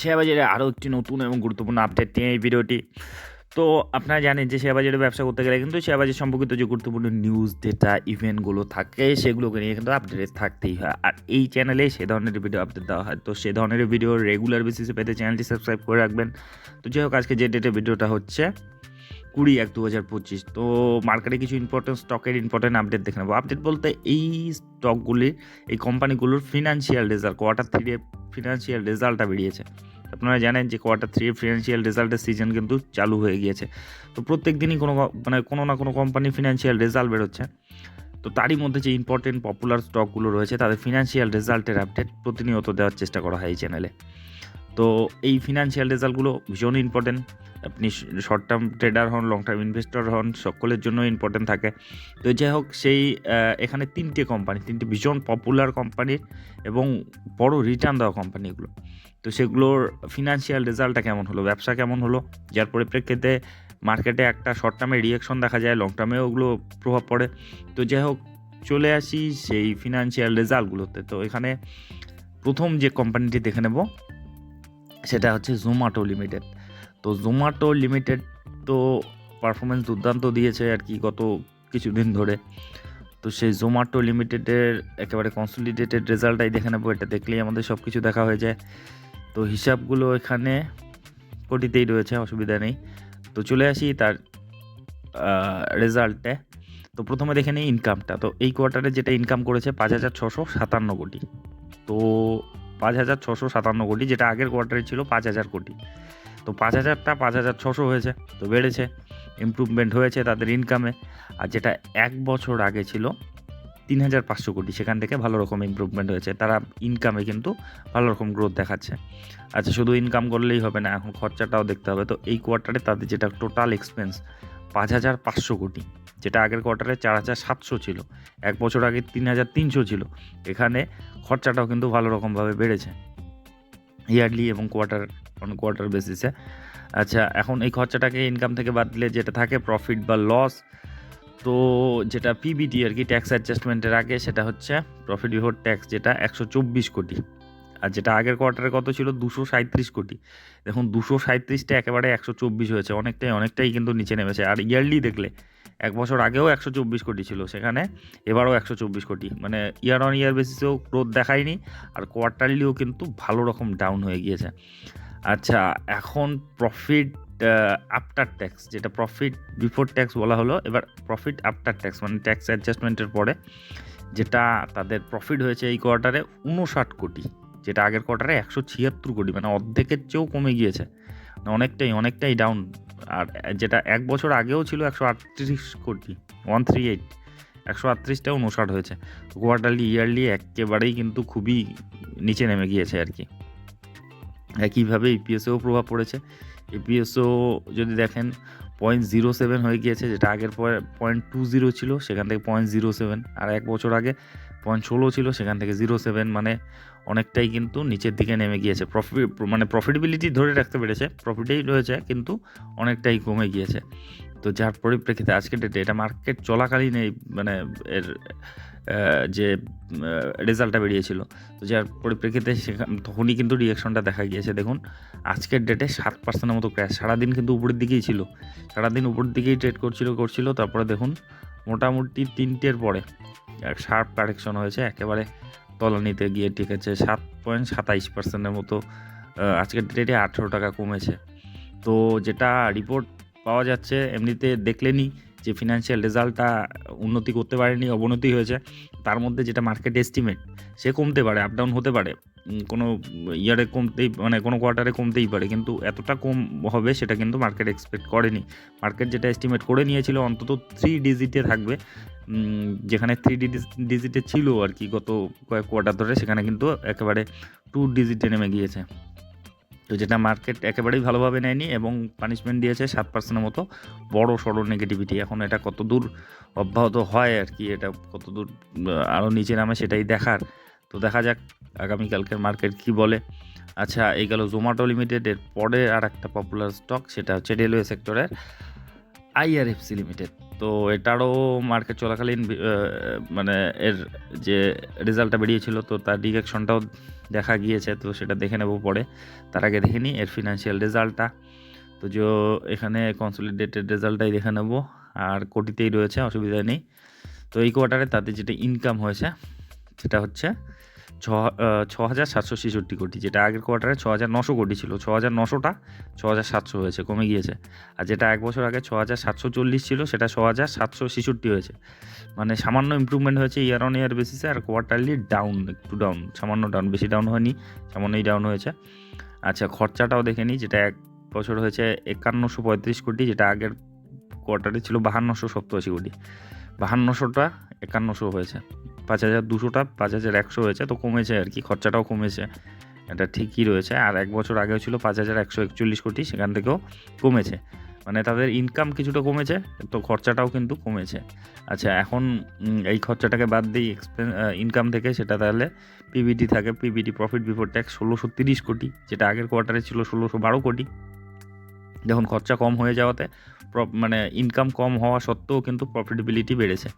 Share বাজারে আরও একটি নতুন এবং গুরুত্বপূর্ণ আপডেট নিয়ে এই ভিডিওটি। তো আপনারা জানেন যে শেয়ার বাজারে ব্যবসা করতে গেলে কিন্তু শেয়ার বাজার সম্পর্কিত যে গুরুত্বপূর্ণ নিউজ ডেটা ইভেন্টগুলো থাকে, সেগুলোকে নিয়ে কিন্তু আপডেট থাকতেই হয়। আর এই চ্যানেলে সে ধরনের ভিডিও আপডেট দেওয়া হয়। তো সে ধরনের ভিডিও রেগুলার বেসিসে পেতে চ্যানেলটি সাবস্ক্রাইব করে রাখবেন। তো যাই হোক, আজকে যে ডেটে ভিডিওটা হচ্ছে কুড়ি এক দু হাজার পঁচিশ। তো মার্কেটে কিছু ইম্পর্টেন্ট স্টকের ইম্পর্টেন্ট আপডেট দেখে নেব। আপডেট বলতে এই স্টকগুলির এই কোম্পানিগুলোর financial result quarter three financial রেজাল্টটা বেরিয়েছে। আপনারা জানেন যে কোয়ার্টার থ্রি ফিনান্সিয়াল রেজাল্টের সিজন কিন্তু চালু হয়ে গিয়েছে। তো প্রত্যেক দিনই কোনো মানে কোনো না কোনো কোম্পানি ফিনান্সিয়াল রেজাল্ট বেরোচ্ছে। তো তারই মধ্যে যে ইম্পর্টেন্ট পপুলার স্টকগুলো রয়েছে, তাদের ফিনান্সিয়াল রেজাল্টের আপডেট প্রতিনিয়ত দেওয়ার চেষ্টা করা হয় এই চ্যানেলে তো এই ফিনান্সিয়াল রেজাল্টগুলো ভীষণ ইম্পর্টেন্ট আপনি শর্ট টার্ম ট্রেডার হন লং টার্ম ইনভেস্টর হন, সকলের জন্য ইম্পর্টেন্ট থাকে। তো যাই হোক, সেই এখানে তিনটে কোম্পানি তিনটে ভীষণ পপুলার কোম্পানির এবং বড় রিটার্ন দেওয়া কোম্পানিগুলো তো সেগুলোর ফিনান্সিয়াল রেজাল্টটা কেমন হলো? ব্যবসা কেমন হলো? যার পরিপ্রেক্ষিতে মার্কেটে একটা শর্ট টার্মে রিয়াকশন দেখা যায় লং টার্মে ওগুলো প্রভাব পড়ে। তো যাই হোক, চলে আসি সেই ফিনান্সিয়াল রেজাল্টগুলোতে তো এখানে প্রথম যে কোম্পানিটি দেখে নেব। সেটা হচ্ছে জোম্যাটো লিমিটেড তো জোম্যাটো লিমিটেড তো পারফরমেন্স দুর্দান্ত দিয়েছে আর কি গত কিছুদিন ধরে। তো সেই জোম্যাটো লিমিটেডের একেবারে কনসলিডেটেড রেজাল্টটাই দেখে নেব, এটা দেখলেই আমাদের সব কিছু দেখা হয়ে যায়। তো হিসাবগুলো এখানে কোটিতেই রয়েছে, অসুবিধা নেই। তো চলে আসি তার রেজাল্টে তো প্রথমে দেখে নিই ইনকামটা তো এই কোয়ার্টারে যেটা ইনকাম করেছে পাঁচ হাজার ছশো সাতান্ন কোটি। তো পাঁচ হাজার ছশো সাতান্ন কোটি, যেটা আগের কোয়ার্টারে ছিল পাঁচ হাজার কোটি। তো পাঁচ হাজারটা পাঁচ হাজার ছশো হয়েছে, তো বেড়েছে ইমপ্রুভমেন্ট হয়েছে তাদের ইনকামে আর যেটা এক বছর আগে ছিল, তিন হাজার পাঁচশো কোটি, সেখান থেকে ভালো রকম ইমপ্রুভমেন্ট হয়েছে। তারা ইনকামে কিন্তু ভালো রকম গ্রোথ দেখাচ্ছে। আচ্ছা শুধু ইনকাম করলেই হবে না, এখন খরচাটাও দেখতে হবে। তো এই কোয়ার্টারে তাদের যেটা টোটাল এক্সপেন্স পাঁচ হাজার পাঁচশো কোটি। যেটা আগের কোয়ার্টারে চার হাজার সাতশো ছিল, এক বছর আগে তিন হাজার তিনশো ছিল। এখানে খরচাটাও কিন্তু ভালো রকমভাবে বেড়েছে। ইয়ারলি এবং কোয়ার্টার অন কোয়ার্টার বেসিসে আচ্ছা এখন এই খরচাটাকে ইনকাম থেকে বাদ দিলে যেটা থাকে প্রফিট বা লস তো যেটা পিবিটি আর কি ট্যাক্স অ্যাডজাস্টমেন্টের আগে সেটা হচ্ছে প্রফিট বিফোর ট্যাক্স যেটা একশো চব্বিশ কোটি। আর যেটা আগের কোয়ার্টারে কত ছিল? দুশো সাঁত্রিশ কোটি। দেখুন, দুশো সাঁত্রিশটা একেবারে একশো চব্বিশ হয়েছে। অনেকটাই অনেকটাই কিন্তু নিচে নেমেছে। আর ইয়ারলি দেখলে এক বছর আগেও একশো চব্বিশ কোটি ছিল সেখানে, এবারও একশো চব্বিশ কোটি। মানে ইয়ার অন ইয়ার বেসিসেও গ্রোথ দেখায়নি, আর কোয়ার্টারলিও কিন্তু ভালো রকম ডাউন হয়ে গিয়েছে। আচ্ছা এখন প্রফিট আফটার ট্যাক্স যেটা প্রফিট বিফোর ট্যাক্স বলা হলো, এবার প্রফিট আফটার ট্যাক্স মানে ট্যাক্স অ্যাডজাস্টমেন্টের পরে, যেটা তাদের প্রফিট হয়েছে এই কোয়ার্টারে উনষাট কোটি, যেটা আগের কোয়ার্টারে একশো ছিয়াত্তর কোটি মানে অর্ধেকের চেয়েও কমে গিয়েছে। মানে অনেকটাই অনেকটাই ডাউন আর যেটা এক বছর আগেও ছিল একশো আটত্রিশ কোটি ওয়ান থ্রি এইট একশো আটত্রিশটা উনষাট হয়েছে। কোয়ার্টারলি ইয়ারলি একেবারেই কিন্তু খুবই নিচে নেমে গিয়েছে আর কি। একইভাবে ইপিএসেও প্রভাব পড়েছে। ইপিএসও যদি দেখেন পয়েন্ট জিরো সেভেন হয়ে গিয়েছে, যেটা আগের পয়েন্ট টু জিরো ছিল, সেখান থেকে পয়েন্ট জিরো সেভেন আর এক বছর আগে পয়েন্ট ষোলো ছিল, সেখান থেকে জিরো সেভেন মানে অনেকটাই কিন্তু নিচের দিকে নেমে গিয়েছে। প্রফিট মানে প্রফিটেবিলিটি ধরে রাখতে পেরেছে। প্রফিটেই রয়েছে কিন্তু অনেকটাই কমে গিয়েছে। তো যার পরিপ্রেক্ষিতে আজকের ডেটে এটা মার্কেট চলাকালীন এই মানে এর যে রেজাল্টটা বেরিয়েছিল। তো যার পরিপ্রেক্ষিতে সেখান, তখনই কিন্তু রিয়াকশনটা দেখা গিয়েছে। দেখুন, আজকের ডেটে সাত পার্সেন্টের মতো ক্র্যাশ সারাদিন কিন্তু উপরের দিকেই ছিল। সারাদিন উপরের দিকেই ট্রেড করছিল করছিল। তারপরে দেখুন, মোটামুটি তিনটের পরে এক শার্প কারেকশন হয়েছে। একেবারে তলানিতে গিয়ে ঠিক আছে, সাত পয়েন্ট সাতাইশ পার্সেন্টের মতো আজকের ডেটে আঠেরো টাকা কমেছে। তো যেটা রিপোর্ট পাওয়া যাচ্ছে, এমনিতে দেখলেনি যে ফিনান্সিয়াল রেজাল্টটা উন্নতি করতে পারেনি, অবনতি হয়েছে। তার মধ্যে যেটা মার্কেট এস্টিমেট সে কমতে পারে আপ ডাউন হতে পারে। কোনো ইয়ারে কমতেই মানে কোনো কোয়ার্টারে কমতেই পারে। কিন্তু এতটা কম হবে সেটা কিন্তু মার্কেট এক্সপেক্ট করেনি। মার্কেট যেটা এস্টিমেট করে নিয়েছিল অন্তত থ্রি ডিজিটে থাকবে। যেখানে থ্রি ডিজিটে ছিল আর কি গত কয়েক কোয়ার্টার ধরে, সেখানে কিন্তু একেবারে টু ডিজিটে নেমে গিয়েছে। তো যেটা মার্কেট একেবারেই ভালোভাবে নেয়নি এবং পানিশমেন্ট দিয়েছে সাত পার্সেন্টের মতো বড় সড়ো নেগেটিভিটি এখন এটা কত দূর অব্যাহত হয় আর কি, এটা কত দূর আরও নিচে নামে সেটাই দেখার। তো দেখা যাক আগামীকালকের মার্কেট কি বলে। আচ্ছা এই গেল জোম্যাটো লিমিটেডের পরে আর একটা পপুলার স্টক সেটা হচ্ছে রেলওয়ে সেক্টরের আইআরএফসি লিমিটেড তো এটারও মার্কেট চলাকালীন মানে এর যে রেজাল্টটা বেরিয়েছিল, তো তার ডিরেকশনটাও দেখা গিয়েছে, তো সেটা দেখে নেব পরে। তার আগে দেখে নিই এর ফিনান্সিয়াল রেজাল্টটা তো যে এখানে কনসলিডেটেড রেজাল্টটাই দেখে নেব, আর কোটিতেই রয়েছে, অসুবিধা নেই। তো এই কোয়ার্টারে তাদের যেটা ইনকাম হয়েছে, সেটা হচ্ছে ছ হাজার সাতশো ছেষট্টি কোটি, যেটা আগের কোয়ার্টারে ছ হাজার নশো কোটি ছিল। ছ হাজার নশোটা ছ হাজার সাতশো হয়েছে, কমে গিয়েছে। আর যেটা এক বছর আগে ছ হাজার সাতশো চল্লিশ ছিল, সেটা ছ হাজার সাতশো ছেষট্টি হয়েছে। মানে সামান্য ইমপ্রুভমেন্ট হয়েছে ইয়ার অন ইয়ার বেসিসে আর কোয়ার্টারলি ডাউন একটু ডাউন সামান্য ডাউন বেশি ডাউন হয়নি, সামান্যই ডাউন হয়েছে। আচ্ছা খরচাটাও দেখে নিই যেটা এক বছর হয়েছে একান্নশো পঁয়ত্রিশ কোটি, যেটা আগের কোয়ার্টারে ছিল বাহান্নশো সপ্তাশি কোটি। বাহান্নশোটা একান্নশো হয়েছে। পাঁচ হাজার, দুশোটা, পাঁচ হাজার, একশো হয়েছে, তো কমেছে আর কি, খরচাটাও কমেছে। এটা ঠিকই রয়েছে, আর এক বছর আগেও ছিল পাঁচ হাজার, একশো একচল্লিশ কোটি, সেখান থেকেও কমেছে। মানে তাদের ইনকাম কিছুটা কমেছে, তো খরচাটাও কিন্তু কমেছে। আচ্ছা এখন এই খরচাটাকে বাদ দিই এক্সপেন ইনকাম থেকে সেটা তাহলে পিবিটি থাকে পিবিটি প্রফিট বিফোর ট্যাক্স ষোলোশো তিরিশ কোটি, যেটা আগের কোয়ার্টারে ছিল ষোলোশো বারো কোটি। যখন খরচা কম হয়ে যাওয়াতে মানে ইনকাম কম হওয়া সত্ত্বেও কিন্তু প্রফিটেবিলিটি বেড়েছে।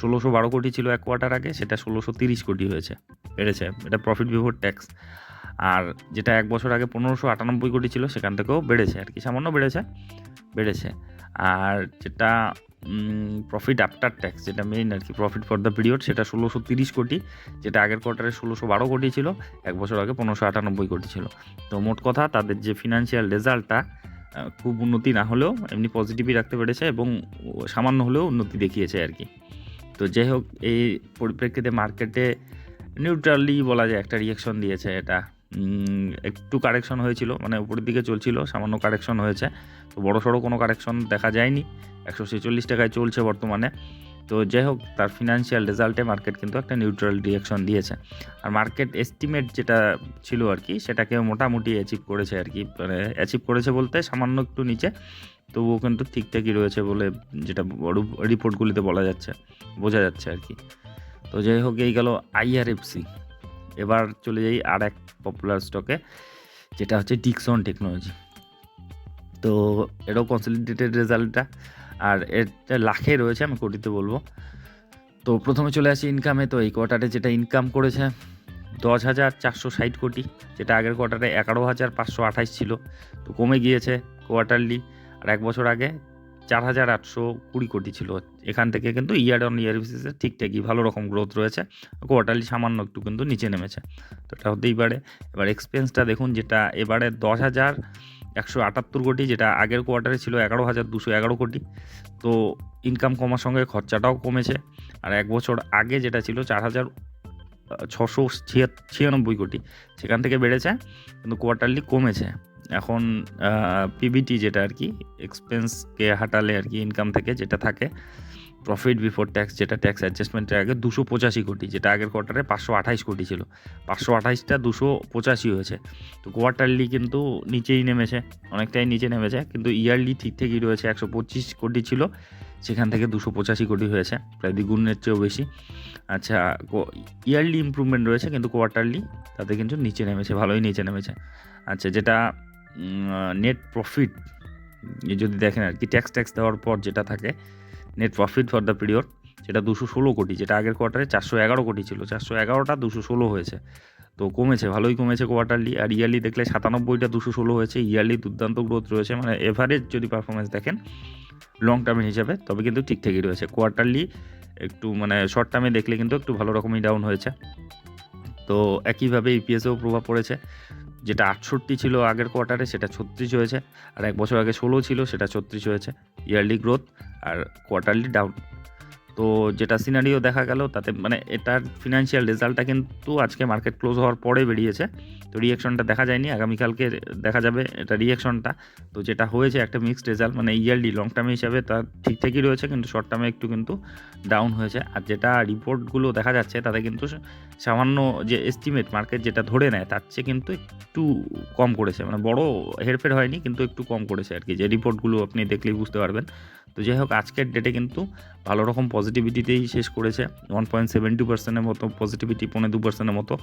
ষোলোশো বারো কোটি ছিল এক কোয়ার্টার আগে, সেটা ষোলোশো তিরিশ কোটি হয়েছে, বেড়েছে। এটা প্রফিট বিফোর ট্যাক্স আর যেটা এক বছর আগে পনেরোশো আটানব্বই কোটি ছিল, সেখান থেকেও বেড়েছে, আর কি, সামান্য বেড়েছে বেড়েছে। আর যেটা প্রফিট আফটার ট্যাক্স যেটা মেইন আর কি প্রফিট ফর দ্য পিরিয়ড সেটা ষোলোশো তিরিশ কোটি, যেটা আগের কোয়ার্টারে ষোলোশো বারো কোটি ছিল, এক বছর আগে পনেরোশো আটানব্বই কোটি ছিল। তো মোট কথা, তাদের যে ফিনান্সিয়াল রেজাল্টটা খুব উন্নতি না হলেও এমনি পজিটিভই রাখতে পেরেছে এবং সামান্য হলেও উন্নতি দেখিয়েছে আর কি। তো যাই হোক, এই পরিপ্রেক্ষিতে মার্কেটে নিউট্রালি বলা যায় একটা রিয়াকশন দিয়েছে এটা। একটু কারেকশন হয়েছিল মানে উপরের দিকে চলছিল, সামান্য কারেকশন হয়েছে। তো বড় সড়ো কোনো কারেকশন দেখা যায়নি। একশো ছেচল্লিশ টাকায় চলছে বর্তমানে। তো যাই হোক, তার ফিনান্সিয়াল রেজাল্টে মার্কেট কিন্তু একটা নিউট্রাল রিয়াকশন দিয়েছে। আর মার্কেট এস্টিমেট যেটা ছিল আর কি সেটাকে মোটামুটি অ্যাচিভ করেছে আর কি। মানে অ্যাচিভ করেছে বলতে সামান্য একটু নিচে, তবুও কিন্তু ঠিকঠাকই রয়েছে বলে যেটা রিপোর্টগুলিতে বলা যাচ্ছে, বোঝা যাচ্ছে আর কি। তো যাই হোক, এই গেল আইআরএফসি এবার চলে যাই আর এক পপুলার স্টকে যেটা হচ্ছে ডিকসন টেকনোলজি তো এটাও কনসলিডেটেড রেজাল্টটা আর এটা লাখে রয়েছে, আমি কোটিতে বলব। তো প্রথমে চলে আসি ইনকামে তো এই কোয়ার্টারে যেটা ইনকাম করেছে, দশ হাজার চারশো ষাট কোটি, যেটা আগের কোয়ার্টারে এগারো হাজার পাঁচশো আঠাশ ছিল। তো কমে গিয়েছে কোয়ার্টারলি আর এক বছর আগে চার হাজার আটশো কুড়ি কোটি ছিল। এখান থেকে কিন্তু ইয়ার অন ইয়ার বেসিসে ঠিকঠাকই ভালো রকম গ্রোথ রয়েছে। কোয়ার্টারলি সামান্য একটু কিন্তু নিচে নেমেছে। তো এটা হতেই পারে। এবার এক্সপেন্সটা দেখুন, যেটা এবারে দশ হাজার একশো আটাত্তর কোটি, যেটা আগের কোয়ার্টারে ছিল এগারো হাজার দুশো এগারো কোটি। তো ইনকাম কমার সঙ্গে খরচাটাও কমেছে। আর এক বছর আগে যেটা ছিল চার হাজার ছশো ছিয়ানব্বই কোটি। সেখান থেকে বেড়েছে, কিন্তু কোয়ার্টারলি কমেছে। এখন পিবিটি যেটা আর কি এক্সপেন্সকে হাঁটালে আর কি ইনকাম থেকে যেটা থাকে প্রফিট বিফোর ট্যাক্স যেটা ট্যাক্স অ্যাডজাস্টমেন্টের আগে দুশো পঁচাশি কোটি, যেটা আগের কোয়ার্টারে পাঁচশো আঠাইশ কোটি ছিল। পাঁচশো আঠাইশটা দুশো পঁচাশি হয়েছে। তো কোয়ার্টারলি কিন্তু নিচেই নেমেছে, অনেকটাই নিচে নেমেছে, কিন্তু ইয়ারলি ঠিকঠাকই রয়েছে, একশো পঁচিশ কোটি ছিল, সেখান থেকে দুশো পঁচাশি কোটি হয়েছে, প্রায় দ্বিগুণের চেয়েও বেশি। আচ্ছা ইয়ারলি ইমপ্রুভমেন্ট রয়েছে, কিন্তু কোয়ার্টারলি তাতে কিন্তু নিচে নেমেছে, ভালোই নিচে নেমেছে। আচ্ছা যেটা নেট প্রফিট যদি দেখেন আর কি ট্যাক্স ট্যাক্স দেওয়ার পর যেটা থাকে net profit for the period সেটা দুশো ষোলো কোটি, যেটা আগের কোয়ার্টারে চারশো এগারো কোটি ছিল। চারশো এগারোটা দুশো ষোলো হয়েছে। তো কমেছে, ভালোই কমেছে কোয়ার্টারলি আর ইয়ারলি দেখলে সাতানব্বইটা দুশো ষোলো হয়েছে। ইয়ারলি দুর্দান্ত গ্রোথ রয়েছে মানে এভারেজ যদি পারফরমেন্স দেখেন লং টার্মের হিসাবে, তবে কিন্তু ঠিকঠাকই রয়েছে। কোয়ার্টারলি একটু মানে শর্ট টার্মে দেখলে কিন্তু একটু ভালো রকমই ডাউন হয়েছে। তো একইভাবে ইপিএসেও প্রভাব পড়েছে। যেটা আটষট্টি ছিল আগের কোয়ার্টারে সেটা ছত্রিশ হয়েছে। আর এক বছর আগে ষোলো ছিল, সেটা ছত্রিশ হয়েছে। ইয়ারলি গ্রোথ আর কোয়ার্টারলি ডাউন তো যেটা সিনারিও দেখা গেল, তাতে মানে এটার ফিনান্সিয়াল রেজাল্টটা কিন্তু আজকে মার্কেট ক্লোজ হওয়ার পরে বেরিয়েছে। তো রিয়াকশনটা দেখা যায়নি, আগামীকালকে দেখা যাবে এটা রিয়াকশনটা তো যেটা হয়েছে একটা মিক্সড রেজাল্ট মানে ইয়ারলি লং টার্ম হিসাবে তার ঠিকঠাকই রয়েছে, কিন্তু শর্ট টার্মে একটু কিন্তু ডাউন হয়েছে। আর যেটা রিপোর্টগুলো দেখা যাচ্ছে, তাতে কিন্তু সামান্য যে এস্টিমেট মার্কেট যেটা ধরে নেয়, তার চেয়ে কিন্তু একটু কম করেছে। মানে বড় হেরফের হয়নি, কিন্তু একটু কম করেছে আর কি। যে রিপোর্টগুলো আপনি দেখলেই বুঝতে পারবেন। যাই হোক, আজকের ডেটে কিন্তু ভালো রকম পজিটিভিটিতেই শেষ করেছে। ওয়ান পয়েন্ট সেভেন টু পার্সেন্টের মতো পজিটিভিটি পৌনে দু পার্সেন্টের মতো।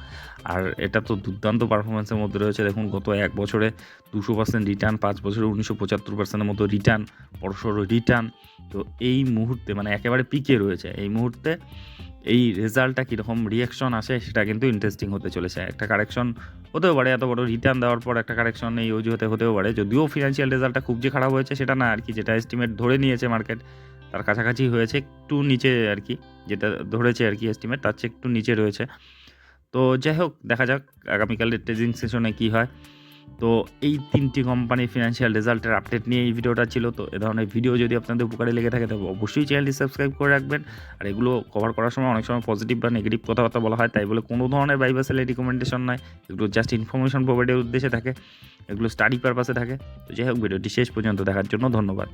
আর এটা তো দুর্দান্ত পারফরমেন্সের মধ্যে রয়েছে। দেখুন, গত এক বছরে দুশো পার্সেন্ট রিটার্ন পাঁচ বছরে উনিশশো পঁচাত্তর পার্সেন্টের মতো রিটার্ন বড়সড় রিটার্ন তো এই মুহূর্তে মানে একেবারে পিকে রয়েছে। এই মুহূর্তে এই রেজাল্টটা কীরকম রিয়াকশন আসে সেটা কিন্তু ইন্টারেস্টিং হতে চলেছে। একটা কারেকশন হতেও পারে, এত বড় রিটার্ন দেওয়ার পর একটা কারেকশন এই অজুহাতে হতেও পারে। যদিও ফিনান্সিয়াল রেজাল্টটা খুব যে খারাপ হয়েছে সেটা না আর কি, যেটা এস্টিমেট ধরে নিয়েছে মার্কেট তার কাছাকাছি হয়েছে, একটু নিচে আর কি, যেটা ধরেছে আর কি এস্টিমেট তার চেয়ে একটু নিচে রয়েছে। তো যাই হোক, দেখা যাক আগামীকালের ট্রেডিং সেশনে কী হয়। তো এই তিনটি কোম্পানি ফিনান্সিয়াল রেজাল্টের আপডেট নিয়ে এই ভিডিওটা ছিল। তো এ ধরনের ভিডিও যদি আপনাদের উপকারে লেগে থাকে, তবে অবশ্যই চ্যানেলটি সাবস্ক্রাইব করে রাখবেন। আর এগুলো কভার করার সময় অনেক সময় পজিটিভ বা নেগেটিভ কথাবার্তা বলা হয়, তাই বলে কোনো ধরনের বাইবাসেলে রিকমেন্ডেশন নয়। এগুলো জাস্ট ইনফরমেশন প্রোভাইডের উদ্দেশ্যে থাকে, এগুলো স্টাডি পারপাসে থাকে। তো যাই হোক ভিডিওটি শেষ পর্যন্ত দেখার জন্য ধন্যবাদ।